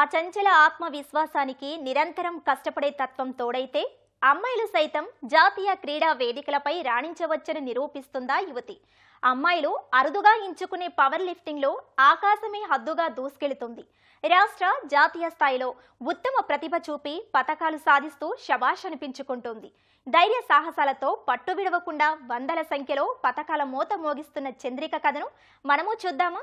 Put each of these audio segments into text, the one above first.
ఆ చంచల ఆత్మవిశ్వాసానికి నిరంతరం కష్టపడే తత్వం తోడైతే అమ్మాయిలు సైతం జాతీయ క్రీడా వేదికలపై రాణించవచ్చని నిరూపిస్తుందా యువతి. అమ్మాయిలు అరుదుగా ఎంచుకునే పవర్ లిఫ్టింగ్లో ఆకాశమే హద్దుగా దూసుకెళుతుంది. రాష్ట్ర జాతీయ స్థాయిలో ఉత్తమ ప్రతిభ చూపి పథకాలు సాధిస్తూ శబాష్ అనిపించుకుంటుంది. ధైర్య సాహసాలతో పట్టు విడవకుండా వందల సంఖ్యలో పథకాల మోత మోగిస్తున్న చంద్రిక కథను మనము చూద్దామా?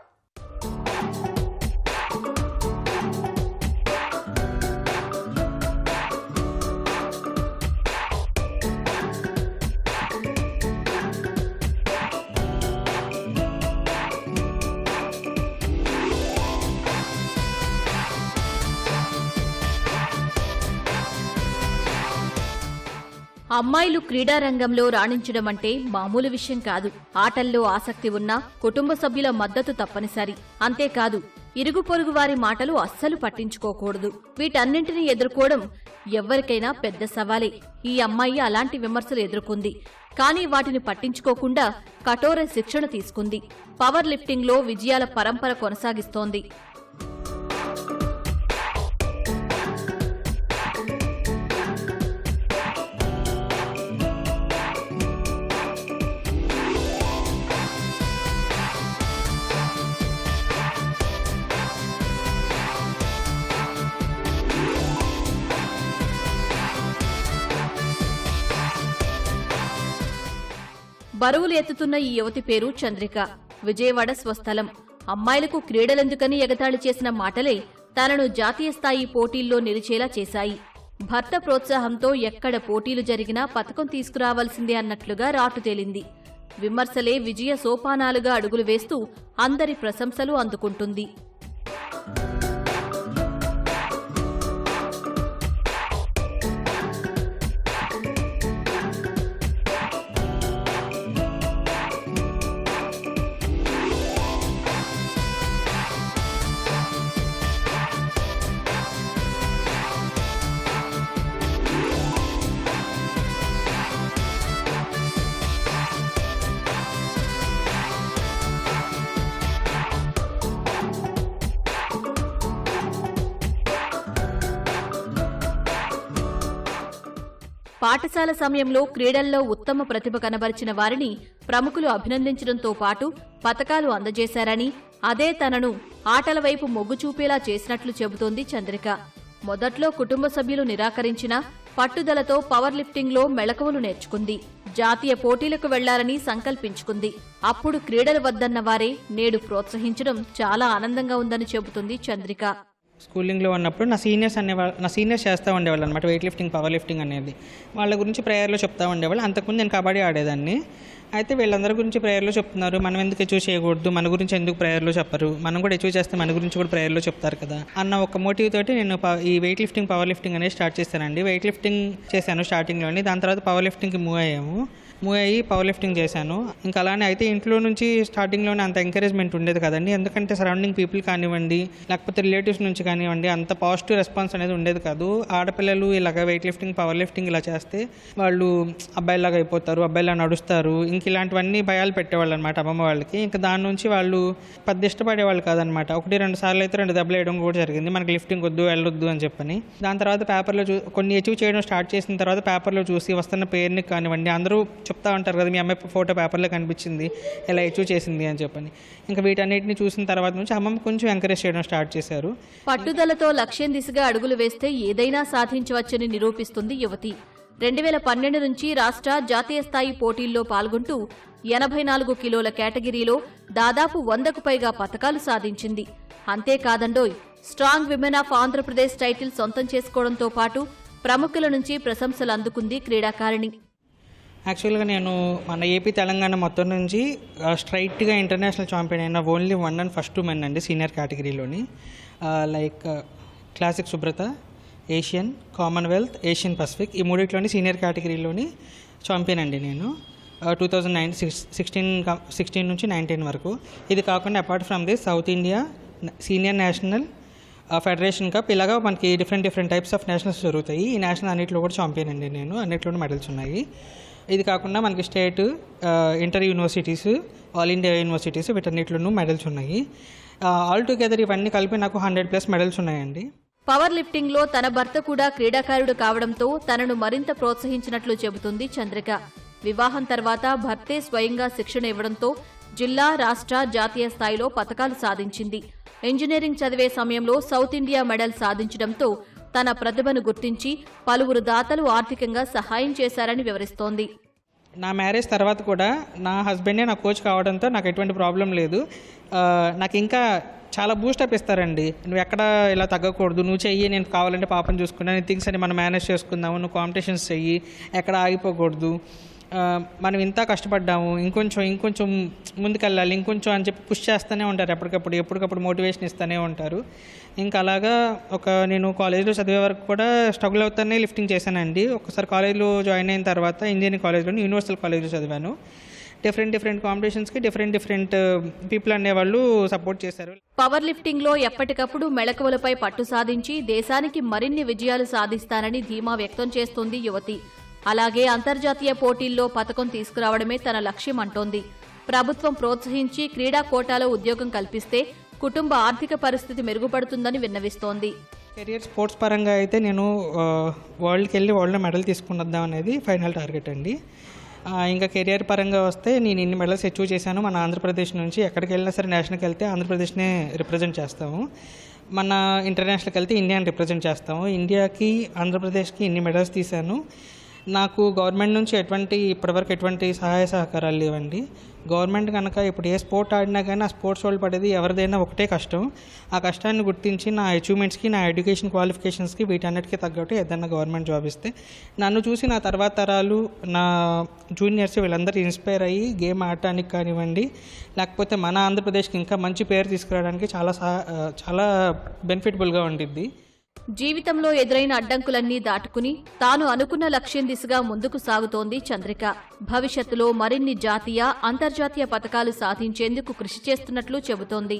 అమ్మాయిలు క్రీడారంగంలో రాణించడం అంటే మామూలు విషయం కాదు. ఆటల్లో ఆసక్తి ఉన్నా కుటుంబ సభ్యుల మద్దతు తప్పనిసరి. అంతేకాదు ఇరుగు పొరుగు వారి మాటలు అస్సలు పట్టించుకోకూడదు. వీటన్నింటినీ ఎదుర్కోవడం ఎవ్వరికైనా పెద్ద సవాలే. ఈ అమ్మాయి అలాంటి విమర్శలు ఎదుర్కొంది. కానీ వాటిని పట్టించుకోకుండా కఠోర శిక్షణ తీసుకుంది. పవర్ లిఫ్టింగ్లో విజయాల పరంపర కొనసాగిస్తోంది. బరువులు ఎత్తుతున్న ఈ యువతి పేరు చంద్రిక. విజయవాడ స్వస్థలం. అమ్మాయిలకు క్రీడలెందుకని ఎగతాళి చేసిన మాటలే తనను జాతీయ స్థాయి పోటీల్లో నిలిచేలా చేశాయి. భర్త ప్రోత్సాహంతో ఎక్కడ పోటీలు జరిగినా పథకం తీసుకురావాల్సిందే అన్నట్లుగా రాటు తేలింది. విమర్శలే విజయ సోపానాలుగా అడుగులు వేస్తూ అందరి ప్రశంసలు అందుకుంటుంది. పాఠశాల సమయంలో క్రీడల్లో ఉత్తమ ప్రతిభ కనబరిచిన వారిని ప్రముఖులు అభినందించడంతో పాటు పతకాలు అందజేశారని అదే తనను ఆటల వైపు మొగ్గు చూపేలా చేసినట్లు చెబుతోంది చంద్రిక. మొదట్లో కుటుంబ సభ్యులు నిరాకరించినా పట్టుదలతో పవర్ లిఫ్టింగ్లో మెళకువలు నేర్చుకుంది. జాతీయ పోటీలకు వెళ్ళాలని సంకల్పించుకుంది. అప్పుడు క్రీడలు వద్దన్న వారే నేడు ప్రోత్సహించడం చాలా ఆనందంగా ఉందని చెబుతుంది చంద్రిక. స్కూలింగ్లో ఉన్నప్పుడు నా సీనియర్స్ అనేవాళ్ళు నా సీనియర్స్ చేస్తూ ఉండేవాళ్ళు అనమాట వెయిట్ లిఫ్టింగ్ పవర్ లిఫ్టింగ్ అనేది. వాళ్ళ గురించి ప్రేయర్లో చెప్తూ ఉండేవాళ్ళు. అంతకుముందు నేను కబడ్డీ ఆడేదాన్ని. అయితే వీళ్ళందరి గురించి ప్రేయర్లో చెప్తున్నారు. మనం ఎందుకు అచీవ్ చేయకూడదు? మన గురించి ఎందుకు ప్రేయర్లో చెప్పరు? మనం కూడా అచీవ్ చేస్తే మన గురించి కూడా ప్రేయర్లో చెప్తారు కదా. అన్న ఒక మోటివ్ తోటి నేను ఈ వెయిట్ లిఫ్టింగ్ పవర్ లిఫ్టింగ్ అనేది స్టార్ట్ చేశానండి. వెయిట్ లిఫ్టింగ్ చేశాను స్టార్టింగ్లోని. దాని తర్వాత పవర్ లిఫ్టింగ్కి మూవ్ అయ్యాము. మూవ్ అయ్యి పవర్ లిఫ్టింగ్ చేశాను. ఇంకా అలానే అయితే ఇంట్లో నుంచి స్టార్టింగ్లోనే అంత ఎంకరేజ్మెంట్ ఉండేది కదండి. ఎందుకంటే సరౌండింగ్ పీపుల్ కానివ్వండి లేకపోతే రిలేటివ్స్ నుంచి కానివ్వండి అంత పాజిటివ్ రెస్పాన్స్ అనేది ఉండేది కాదు. ఆడపిల్లలు ఇలాగ వెయిట్ లిఫ్టింగ్ పవర్ లిఫ్టింగ్ ఇలా చేస్తే వాళ్ళు అబ్బాయిలాగా అయిపోతారు అబ్బాయిలా నడుస్తారు. ఇంక ఇలాంటివన్నీ భయాలు పెట్టేవాళ్ళు అనమాట అమ్మమ్మ వాళ్ళకి. ఇంకా దాని నుంచి వాళ్ళు పెద్ద ఇష్టపడేవాళ్ళు కాదనమాట ఒకటి రెండు సార్లు అయితే రెండు దెబ్బలు వేయడం కూడా జరిగింది. మనకి లిఫ్టింగ్ వద్దు వెళ్ళొద్దు అని చెప్పని. దాని తర్వాత పేపర్లో చూ కొన్ని అచీవ్ చేయడం స్టార్ట్ చేసిన తర్వాత పేపర్లో చూసి వస్తున్న పేరుని కానివ్వండి అందరూ చెప్తా ఉంటారు కదా మీ అమ్మాయి ఫోటో పేపర్లో కనిపించింది ఇలా అచీవ్ చేసింది అని చెప్పని. ఇంకా వీటన్నిటిని చూసిన తర్వాత నుంచి అమ్మమ్మ కొంచెం ఎంకరేజ్ చేయడం స్టార్ట్ చేశారు. పట్టుదలతో లక్ష్యం దిశగా అడుగులు వేస్తే ఏదైనా సాధించవచ్చని నిరూపిస్తుంది యువతి. రెండు వేల పన్నెండు నుంచి రాష్ట్ర జాతీయ స్థాయి పోటీల్లో పాల్గొంటూ ఎనభై నాలుగు కిలోల కేటగిరీలో దాదాపు వందకు పైగా పథకాలు సాధించింది. అంతేకాదండోయ్ strong women of Andhra Pradesh title సొంతం చేసుకోవడంతో పాటు ప్రముఖుల నుంచి ప్రశంసలు అందుకుంది క్రీడాకారిణి. యాక్చువల్గా నేను మన ఏపీ తెలంగాణ మొత్తం నుంచి స్ట్రైట్గా ఇంటర్నేషనల్ ఛాంపియన్ అయిన only one and first men అండి senior కేటగిరీలోని like classic Subrata Asian Commonwealth Asian Pacific ఈ మూడిట్లోని సీనియర్ కేటగిరీలోని ఛాంపియన్ అండి నేను. Two thousand nine six sixteen sixteen నుంచి నైన్టీన్ వరకు. ఇది కాకుండా apart from this South India senior national federation cup ఇలాగా మనకి different different types of nationals జరుగుతాయి. ఈ నేషనల్ అన్నింటిలో కూడా ఛాంపియన్ అండి నేను. అన్నింటిలోనూ మెడల్స్ ఉన్నాయి. ఇది కాకుండా మనకి state inter universities all India universities వీటన్నిటిలోనూ medals ఉన్నాయి. ఆల్ టుగెదర్ ఇవన్నీ కలిపి నాకు హండ్రెడ్ ప్లస్ మెడల్స్ ఉన్నాయండి. పవర్ లిఫ్టింగ్లో తన భర్త కూడా క్రీడాకారుడు కావడంతో తనను మరింత ప్రోత్సహించినట్లు చెబుతుంది చంద్రిక. వివాహం తర్వాత భర్తే స్వయంగా శిక్షణ ఇవ్వడంతో జిల్లా రాష్ట్ర జాతీయ స్థాయిలో పథకాలు సాధించింది. ఇంజనీరింగ్ చదివే సమయంలో సౌత్ ఇండియా మెడల్ సాధించడంతో తన ప్రతిభను గుర్తించి పలువురు దాతలు ఆర్థికంగా సహాయం చేశారని వివరిస్తోంది. నా మ్యారేజ్ తర్వాత కూడా నా హస్బెండే నా కోచ్ కావడంతో నాకు ఎటువంటి ప్రాబ్లం లేదు. నాకు ఇంకా చాలా బూస్టప్ ఇస్తారండి. నువ్వు ఎక్కడ ఇలా తగ్గకూడదు నువ్వు చెయ్యి నేను కావాలంటే పాపం చూసుకున్నాను థింగ్స్ అని మనం మేనేజ్ చేసుకుందాము నువ్వు కాంపిటీషన్స్ చెయ్యి ఎక్కడ ఆగిపోకూడదు. మనం ఇంత కష్టపడ్డాము ఇంకొంచెం ఇంకొంచెం ముందుకెళ్ళాలి ఇంకొంచెం అని చెప్పి పుష్ చేస్తూనే ఉంటారు ఎప్పటికప్పుడు ఎప్పటికప్పుడు మోటివేషన్ ఇస్తూనే ఉంటారు. ఇంకా అలాగా ఒక నేను కాలేజ్లో చదివే వరకు కూడా స్ట్రగుల్ అవుతానే లిఫ్టింగ్ చేశానండి. ఒకసారి కాలేజ్లో జాయిన్ అయిన తర్వాత ఇంజనీరింగ్ కాలేజ్లో యూనివర్సల్ కాలేజ్లో చదివాను. డిఫరెంట్ డిఫరెంట్ కాంపిటీషన్స్కి డిఫరెంట్ డిఫరెంట్ పీపుల్ అనేవాళ్ళు సపోర్ట్ చేశారు. పవర్ లిఫ్టింగ్లో ఎప్పటికప్పుడు మెళకువలపై పట్టు సాధించి దేశానికి మరిన్ని విజయాలు సాధిస్తానని ధీమా వ్యక్తం చేస్తోంది యువతి. అలాగే అంతర్జాతీయ పోటీల్లో పథకం తీసుకురావడమే తన లక్ష్యం అంటోంది. ప్రభుత్వం ప్రోత్సహించి క్రీడా కోటాలో ఉద్యోగం కల్పిస్తే కుటుంబ ఆర్థిక పరిస్థితి మెరుగుపడుతుందని విన్నవిస్తోంది. కెరియర్ స్పోర్ట్స్ పరంగా అయితే నేను వరల్డ్కి వెళ్ళి వరల్డ్లో మెడల్ తీసుకుని వద్దాం అనేది ఫైనల్ టార్గెట్ అండి. ఇంకా కెరియర్ పరంగా వస్తే నేను ఇన్ని మెడల్స్ అచీవ్ చేశాను. మన ఆంధ్రప్రదేశ్ నుంచి ఎక్కడికి వెళ్ళినా సరే నేషనల్కి వెళ్తే ఆంధ్రప్రదేశ్నే రిప్రజెంట్ చేస్తాము. మన ఇంటర్నేషనల్కి వెళ్తే ఇండియాని రిప్రజెంట్ చేస్తాము. ఇండియాకి ఆంధ్రప్రదేశ్కి ఇన్ని మెడల్స్ తీశాను. నాకు గవర్నమెంట్ నుంచి ఎటువంటి ఇప్పటివరకు ఎటువంటి సహాయ సహకారాలు లేవండి. గవర్నమెంట్ కనుక ఇప్పుడు ఏ స్పోర్ట్ ఆడినా కానీ ఆ స్పోర్ట్స్ వాళ్ళు పడేది ఎవరిదైనా ఒకటే కష్టం. ఆ కష్టాన్ని గుర్తించి నా అచీవ్మెంట్స్కి నా ఎడ్యుకేషన్ క్వాలిఫికేషన్స్కి వీటన్నిటికీ తగ్గట్టు ఏదైనా గవర్నమెంట్ జాబ్ ఇస్తే నన్ను చూసి నా తర్వాత తరాలు నా జూనియర్స్ వీళ్ళందరూ ఇన్స్పైర్ అయ్యి గేమ్ ఆడటానికి కానివ్వండి లేకపోతే మన ఆంధ్రప్రదేశ్కి ఇంకా మంచి పేరు తీసుకురావడానికి చాలా సహా చాలా బెనిఫిటబుల్గా ఉండిద్ది. జీవితంలో ఎదురైన అడ్డంకులన్నీ దాటుకుని తాను అనుకున్న లక్ష్యం దిశగా ముందుకు సాగుతోంది చంద్రిక. భవిష్యత్తులో మరిన్ని జాతీయ అంతర్జాతీయ పథకాలు సాధించేందుకు కృషి చేస్తున్నట్లు చెబుతోంది.